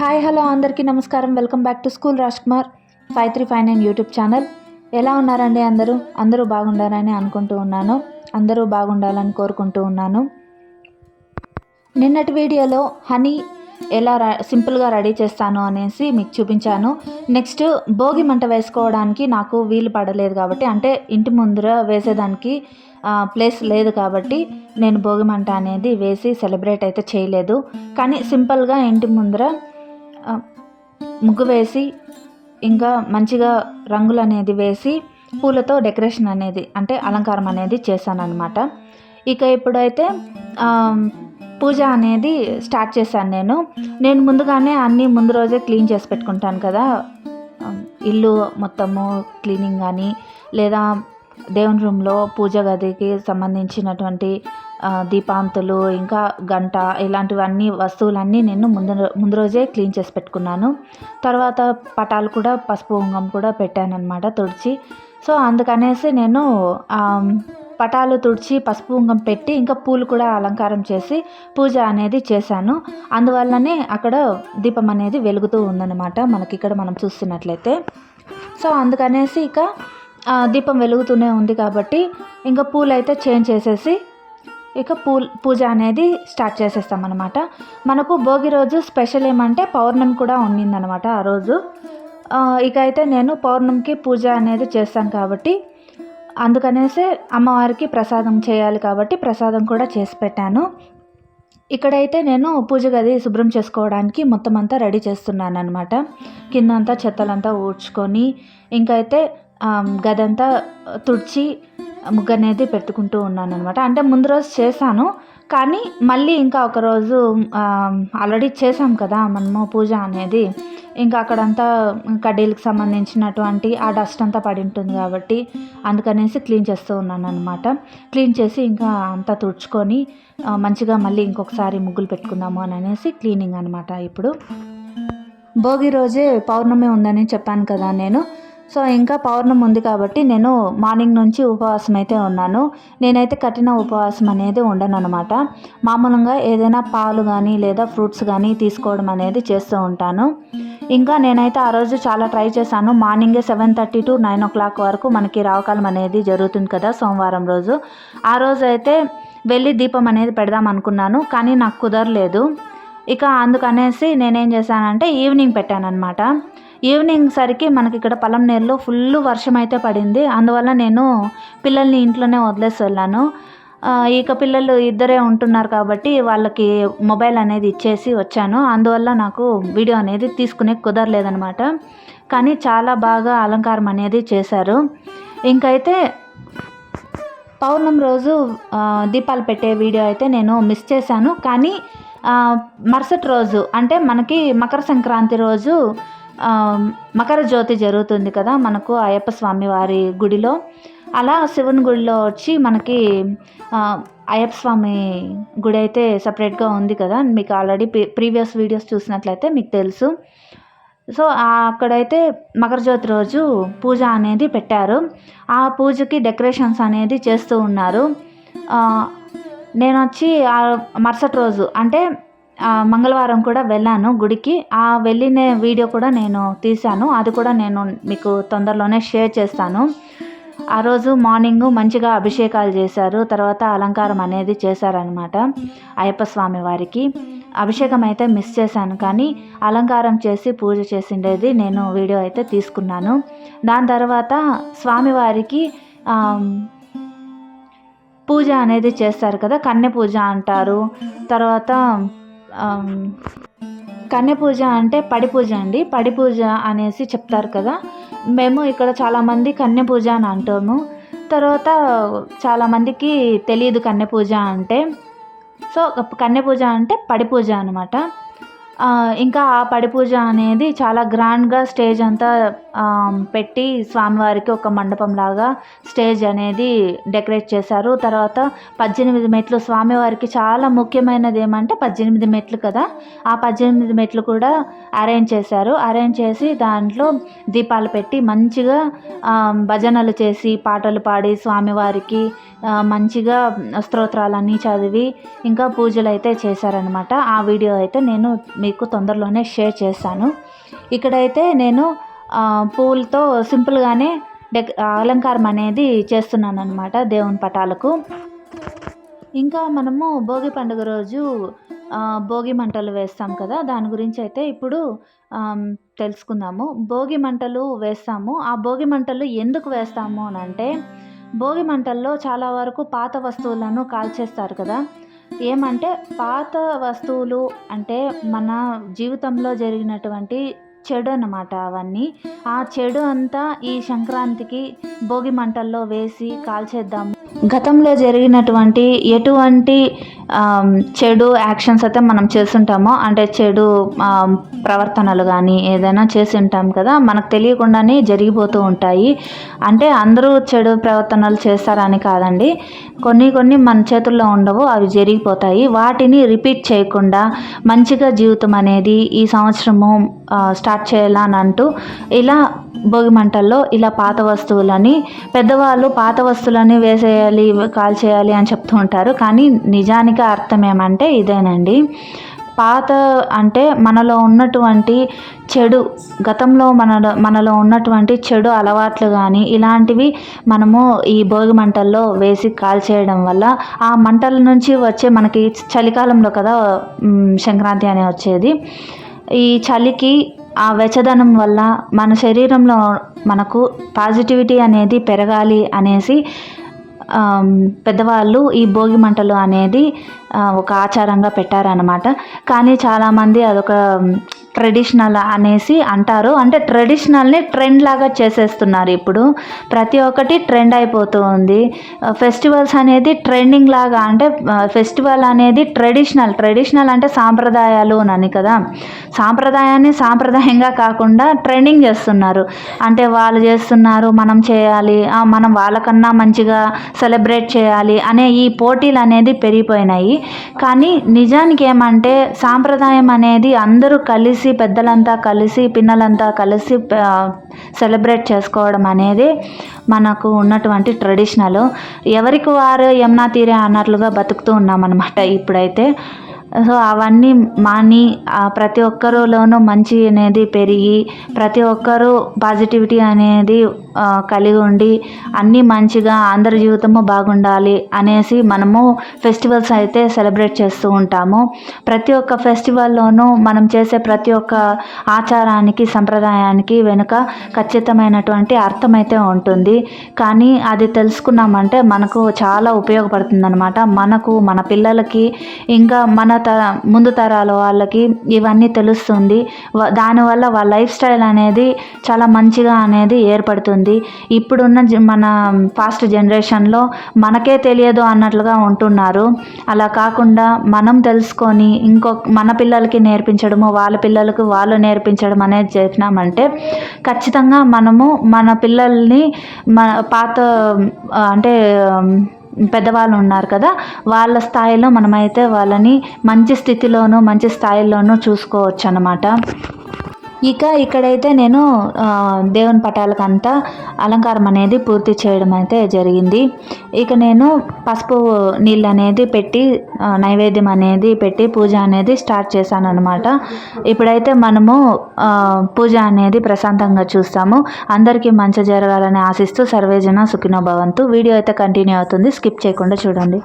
Hi hello అందరికీ నమస్కారం. Welcome back to school Raj Kumar five three five nine YouTube channel. ఎలా ఉన్నారండి అందరూ? అందరూ బాగుండారని అనుకుంటూ ఉన్నాను. అందరూ బాగుండాలని కోరుకుంటూ ఉన్నాను. నిన్నటి వీడియోలో హనీ ఎలా సింపుల్గా రెడీ చేస్తాను అనేసి మీకు చూపించాను. నెక్స్ట్ భోగి మంట వేసుకోవడానికి నాకు వీలు పడలేదు కాబట్టి అంటే ఇంటి ముందర వేసేదానికి ప్లేస్ లేదు కాబట్టి నేను భోగి మంట అనేది వేసి సెలబ్రేట్ అయితే చేయలేదు. కానీ సింపుల్గా ఇంటి ముందర ముగ్గు వేసి ఇంకా మంచిగా రంగులు అనేది వేసి పూలతో డెకరేషన్ అనేది అంటే అలంకారం అనేది చేశానన్నమాట. ఇక ఇప్పుడైతే పూజ అనేది స్టార్ట్ చేశాను నేను నేను ముందుగానే అన్నీ ముందు రోజే క్లీన్ చేసి పెట్టుకుంటాను కదా. ఇల్లు మొత్తము క్లీనింగ్ కానీ లేదా దేవుని రూమ్లో పూజ గదికి సంబంధించినటువంటి దీపాంతులు ఇంకా గంట ఇలాంటివన్నీ వస్తువులన్నీ నేను ముందు ముందు రోజే క్లీన్ చేసి పెట్టుకున్నాను. తర్వాత పటాలు కూడా పసుపు ఉంగం కూడా పెట్టాను అనమాట తుడిచి. సో అందుకనేసి నేను పటాలు తుడిచి పసుపు ఉంగం పెట్టి ఇంకా పూలు కూడా అలంకారం చేసి పూజ అనేది చేశాను. అందువల్లనే అక్కడ దీపం అనేది వెలుగుతూ ఉందన్నమాట మనకి ఇక్కడ మనం చూస్తున్నట్లయితే. సో అందుకనేసి ఇక దీపం వెలుగుతూనే ఉంది కాబట్టి ఇంకా పూలు అయితే చేంజ్ చేసేసి ఇక పూ పూజ అనేది స్టార్ట్ చేసేస్తాం అనమాట మనకు భోగి రోజు స్పెషల్ ఏమంటే పౌర్ణమి కూడా ఉండిందనమాట ఆ రోజు. ఇక అయితే నేను పౌర్ణమికి పూజ అనేది చేస్తాను కాబట్టి అందుకనేసే అమ్మవారికి ప్రసాదం చేయాలి కాబట్టి ప్రసాదం కూడా చేసి పెట్టాను. ఇక్కడైతే నేను పూజ గది శుభ్రం చేసుకోవడానికి మొత్తం అంతా రెడీ చేస్తున్నాను అనమాట కిందంతా చెత్తలంతా ఊడ్చుకొని ఇంకైతే గదంతా తుడిచి ముగ్గు అనేది పెట్టుకుంటూ ఉన్నాను అనమాట అంటే ముందు రోజు చేశాను. కానీ మళ్ళీ ఇంకా ఒకరోజు ఆల్రెడీ చేసాం కదా మనము పూజ అనేది. ఇంకా అక్కడంతా కడ్డీలకు సంబంధించినటువంటి ఆ డస్ట్ అంతా పడి ఉంటుంది కాబట్టి అందుకనేసి క్లీన్ చేస్తూ ఉన్నాను అనమాట క్లీన్ చేసి ఇంకా అంతా తుడుచుకొని మంచిగా మళ్ళీ ఇంకొకసారి ముగ్గులు పెట్టుకుందాము అని అనేసి క్లీనింగ్ అనమాట ఇప్పుడు. భోగి రోజే పౌర్ణమి ఉందని చెప్పాను కదా నేను. సో ఇంకా పౌర్ణమి ఉంది కాబట్టి నేను మార్నింగ్ నుంచి ఉపవాసం అయితే ఉన్నాను. నేనైతే కఠిన ఉపవాసం అనేది ఉండను అనమాట మామూలుగా ఏదైనా పాలు కానీ లేదా ఫ్రూట్స్ కానీ తీసుకోవడం అనేది చేస్తూ ఉంటాను. ఇంకా నేనైతే ఆ రోజు చాలా ట్రై చేశాను. మార్నింగే seven thirty to nine o'clock వరకు మనకి రావకాలం అనేది జరుగుతుంది కదా సోమవారం రోజు. ఆ రోజు అయితే వెళ్ళి దీపం అనేది పెడదాం అనుకున్నాను కానీ నాకు కుదరలేదు. ఇక అందుకనేసి నేనేం చేశానంటే ఈవినింగ్ పెట్టాను అనమాట ఈవినింగ్ సరికి మనకి ఇక్కడ పొలం నీళ్ళు ఫుల్ వర్షం అయితే పడింది. అందువల్ల నేను పిల్లల్ని ఇంట్లోనే వదిలేసి వెళ్ళాను. ఇక పిల్లలు ఇద్దరే ఉంటున్నారు కాబట్టి వాళ్ళకి మొబైల్ అనేది ఇచ్చేసి వచ్చాను. అందువల్ల నాకు వీడియో అనేది తీసుకునే కుదరలేదనమాట కానీ చాలా బాగా అలంకారం అనేది చేశారు. ఇంకైతే పౌర్ణమి రోజు దీపాలు పెట్టే వీడియో అయితే నేను మిస్ చేశాను. కానీ మరుసటి రోజు అంటే మనకి మకర సంక్రాంతి రోజు మకర జ్యోతి జరుగుతుంది కదా మనకు అయ్యప్ప స్వామి వారి గుడిలో. అలా శివుని గుడిలో వచ్చి మనకి అయ్యప్ప స్వామి గుడి అయితే సపరేట్గా ఉంది కదా. మీకు ఆల్రెడీ ప్రీవియస్ వీడియోస్ చూసినట్లయితే మీకు తెలుసు. సో అక్కడైతే మకర జ్యోతి రోజు పూజ అనేది పెట్టారు. ఆ పూజకి డెకరేషన్స్ అనేది చేస్తూ ఉన్నారు. నేను వచ్చి మరుసటి రోజు అంటే మంగళవారం కూడా వెళ్ళాను గుడికి. ఆ వెళ్ళిన వీడియో కూడా నేను తీశాను. అది కూడా నేను మీకు తొందరలోనే షేర్ చేస్తాను. ఆ రోజు మార్నింగ్ మంచిగా అభిషేకాలు చేశారు. తర్వాత అలంకారం అనేది చేశారనమాట అయ్యప్ప స్వామి వారికి. అభిషేకం అయితే మిస్ చేశాను కానీ అలంకారం చేసి పూజ చేసిండేది నేను వీడియో అయితే తీసుకున్నాను. దాని తర్వాత స్వామివారికి పూజ అనేది చేస్తారు కదా కన్నె పూజ అంటారు. తర్వాత కన్య పూజ అంటే పడి పూజ అండి. పడి పూజ అనేసి చెప్తారు కదా. మేము ఇక్కడ చాలామంది కన్య పూజ అని అంటాము. తర్వాత చాలామందికి తెలియదు కన్య పూజ అంటే. సో కన్య పూజ అంటే పడి పూజ అనమాట ఇంకా ఆ పడిపూజ అనేది చాలా గ్రాండ్గా స్టేజ్ అంతా పెట్టి స్వామివారికి ఒక మండపం లాగా స్టేజ్ అనేది డెకరేట్ చేశారు. తర్వాత పద్దెనిమిది మెట్లు స్వామివారికి చాలా ముఖ్యమైనది ఏమంటే పద్దెనిమిది మెట్లు కదా. ఆ పద్దెనిమిది మెట్లు కూడా అరేంజ్ చేశారు. అరేంజ్ చేసి దాంట్లో దీపాలు పెట్టి మంచిగా భజనలు చేసి పాటలు పాడి స్వామివారికి మంచిగా స్తోత్రాలన్నీ చదివి ఇంకా పూజలు అయితే చేశారనమాట ఆ వీడియో అయితే నేను మీకు తొందరలోనే షేర్ చేస్తాను ఇక్కడైతే నేను పూలతో సింపుల్గానే డెక్ అలంకారం అనేది చేస్తున్నాను అనమాట దేవుని పటాలకు. ఇంకా మనము భోగి పండుగ రోజు భోగి మంటలు వేస్తాం కదా దాని గురించి అయితే ఇప్పుడు తెలుసుకుందాము. భోగి మంటలు వేస్తాము. ఆ భోగి మంటలు ఎందుకు వేస్తాము అని అంటే భోగి మంటల్లో చాలా వరకు పాత వస్తువులను కాల్చేస్తారు కదా ఏమంటే పాత వస్తువులు అంటే మన జీవితంలో జరిగినటువంటి చెడు అన్నమాట అవన్నీ. ఆ చెడు అంతా ఈ సంక్రాంతికి భోగి మంటల్లో వేసి కాల్చేద్దాము గతంలో జరిగినటువంటి ఎటువంటి చెడు యాక్షన్స్ అయితే మనం చేస్తుంటామో అంటే చెడు ప్రవర్తనలు కానీ ఏదైనా చేసి ఉంటాం కదా మనకు తెలియకుండానే జరిగిపోతూ ఉంటాయి. అంటే అందరూ చెడు ప్రవర్తనలు చేస్తారని కాదండి. కొన్ని కొన్ని మన చేతుల్లో ఉండవు అవి జరిగిపోతాయి. వాటిని రిపీట్ చేయకుండా మంచిగా జీవితం అనేది ఈ సంవత్సరము స్టార్ట్ స్టార్ట్ చేయాలని అంటూ ఇలా భోగి మంటల్లో ఇలా పాత వస్తువులని పెద్దవాళ్ళు పాత వస్తువులని వేసేయాలి కాల్చేయాలి అని చెప్తూ ఉంటారు. కానీ నిజానికి అర్థం ఏమంటే ఇదేనండి. పాత అంటే మనలో ఉన్నటువంటి చెడు గతంలో మనలో మనలో ఉన్నటువంటి చెడు అలవాట్లు కానీ ఇలాంటివి మనము ఈ భోగి మంటల్లో వేసి కాల్చేయడం వల్ల ఆ మంటల నుంచి వచ్చే మనకి చలికాలంలో కదా సంక్రాంతి అనే వచ్చేది. ఈ చలికి ఆ వెచ్చదనం వల్ల మన శరీరంలో మనకు పాజిటివిటీ అనేది పెరగాలి అనేసి పెద్దవాళ్ళు ఈ భోగి మంటలు అనేది ఒక ఆచారంగా పెట్టారనమాట కానీ చాలామంది అదొక ట్రెడిషనల్ అనేసి అంటారు. అంటే ట్రెడిషనల్ని ట్రెండ్ లాగా చేసేస్తున్నారు ఇప్పుడు. ప్రతి ఒక్కటి ట్రెండ్ అయిపోతూ ఉంది. ఫెస్టివల్స్ అనేది ట్రెండింగ్ లాగా అంటే ఫెస్టివల్ అనేది ట్రెడిషనల్ ట్రెడిషనల్ అంటే సాంప్రదాయాలు అని కదా. సాంప్రదాయాన్ని సాంప్రదాయంగా కాకుండా ట్రెండింగ్ చేస్తున్నారు. అంటే వాళ్ళు చేస్తున్నారు మనం చేయాలి మనం వాళ్ళకన్నా మంచిగా సెలబ్రేట్ చేయాలి అనే ఈ పోటీలు అనేది పెరిగిపోయినాయి. కానీ నిజానికి ఏమంటే సాంప్రదాయం అనేది అందరూ కలిసి కలిసి పెద్దలంతా కలిసి పిన్నలంతా కలిసి సెలబ్రేట్ చేసుకోవడం అనేది మనకు ఉన్నటువంటి ట్రెడిషనల్. ఎవరికి వారు యమునా తీరే అన్నట్లుగా బతుకుతూ ఉన్నామన్నమాట ఇప్పుడైతే. సో అవన్నీ మాని ప్రతి ఒక్కరిలోనూ మంచి అనేది పెరిగి ప్రతి ఒక్కరూ పాజిటివిటీ అనేది కలిగి ఉండి అన్నీ మంచిగా అందరి జీవితము బాగుండాలి అనేసి మనము ఫెస్టివల్స్ అయితే సెలబ్రేట్ చేస్తూ ఉంటాము. ప్రతి ఒక్క ఫెస్టివల్లోనూ మనం చేసే ప్రతి ఒక్క ఆచారానికి సంప్రదాయానికి వెనుక ఖచ్చితమైనటువంటి అర్థం అయితే ఉంటుంది. కానీ అది తెలుసుకున్నామంటే మనకు చాలా ఉపయోగపడుతుంది అనమాట మనకు మన పిల్లలకి ఇంకా మన త ముందు తరాల వాళ్ళకి ఇవన్నీ తెలుస్తుంది. దానివల్ల వాళ్ళ లైఫ్ స్టైల్ అనేది చాలా మంచిగా అనేది ఏర్పడుతుంది. ఇప్పుడున్న జ- మన ఫాస్ట్ జనరేషన్లో మనకే తెలియదు అన్నట్లుగా ఉంటున్నారు. అలా కాకుండా మనం తెలుసుకొని ఇంకో మన పిల్లలకి నేర్పించడము వాళ్ళ పిల్లలకు వాళ్ళు నేర్పించడం అనేది చేసినామంటే ఖచ్చితంగా మనము మన పిల్లల్ని మన పాత అంటే పెద్దవాళ్ళు ఉన్నారు కదా వాళ్ళ స్థాయిలో మనమైతే వాళ్ళని మంచి స్థితిలోనూ మంచి స్థాయిలోనూ చూసుకోవచ్చు అన్నమాట ఇక ఇక్కడైతే నేను దేవుని పటాలకంతా అలంకారం అనేది పూర్తి చేయడం అయితే జరిగింది. ఇక నేను పసుపు నీళ్ళు అనేది పెట్టి నైవేద్యం అనేది పెట్టి పూజ అనేది స్టార్ట్ చేశాను అనమాట ఇప్పుడైతే మనము పూజ అనేది ప్రశాంతంగా చూస్తాము. అందరికీ మంచి జరగాలని ఆశిస్తూ సర్వేజన సుఖినో భవంతు. వీడియో అయితే కంటిన్యూ అవుతుంది. స్కిప్ చేయకుండా చూడండి.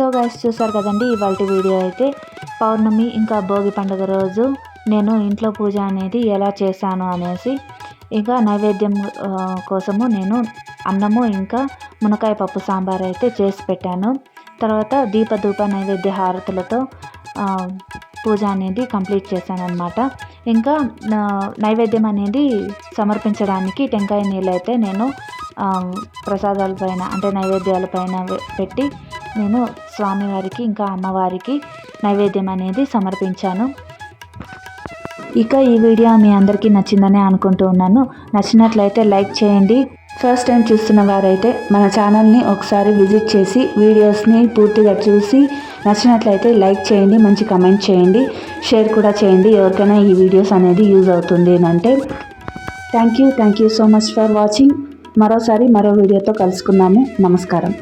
సో గైస్ చూసారు కదండి ఇవాళ వీడియో అయితే పౌర్ణమి ఇంకా భోగి పండుగ రోజు నేను ఇంట్లో పూజ అనేది ఎలా చేశాను అనేసి ఇంకా నైవేద్యం కోసము నేను అన్నము ఇంకా మునకాయ పప్పు సాంబార్ అయితే చేసి పెట్టాను. తర్వాత దీపధూప నైవేద్య హారతులతో పూజ అనేది కంప్లీట్ చేశాను అనమాట ఇంకా నైవేద్యం అనేది సమర్పించడానికి టెంకాయ నీళ్ళు అయితే నేను ప్రసాదాలపైన అంటే నైవేద్యాలపైన పెట్టి నేను స్వామివారికి ఇంకా అమ్మవారికి నైవేద్యం అనేది సమర్పించాను. ఇక ఈ వీడియో మీ అందరికీ నచ్చిందని అనుకుంటూ ఉన్నాను. నచ్చినట్లయితే లైక్ చేయండి. ఫస్ట్ టైం చూస్తున్న వారైతే మన ఛానల్ని ఒకసారి విజిట్ చేసి వీడియోస్ని పూర్తిగా చూసి నచ్చినట్లయితే లైక్ చేయండి మంచి కమెంట్ చేయండి షేర్ కూడా చేయండి. ఎవరికైనా ఈ వీడియోస్ అనేది యూజ్ అవుతుంది అంటే thank you thank you so much for watching. మరోసారి మరో వీడియోతో కలుసుకుందాము. నమస్కారం.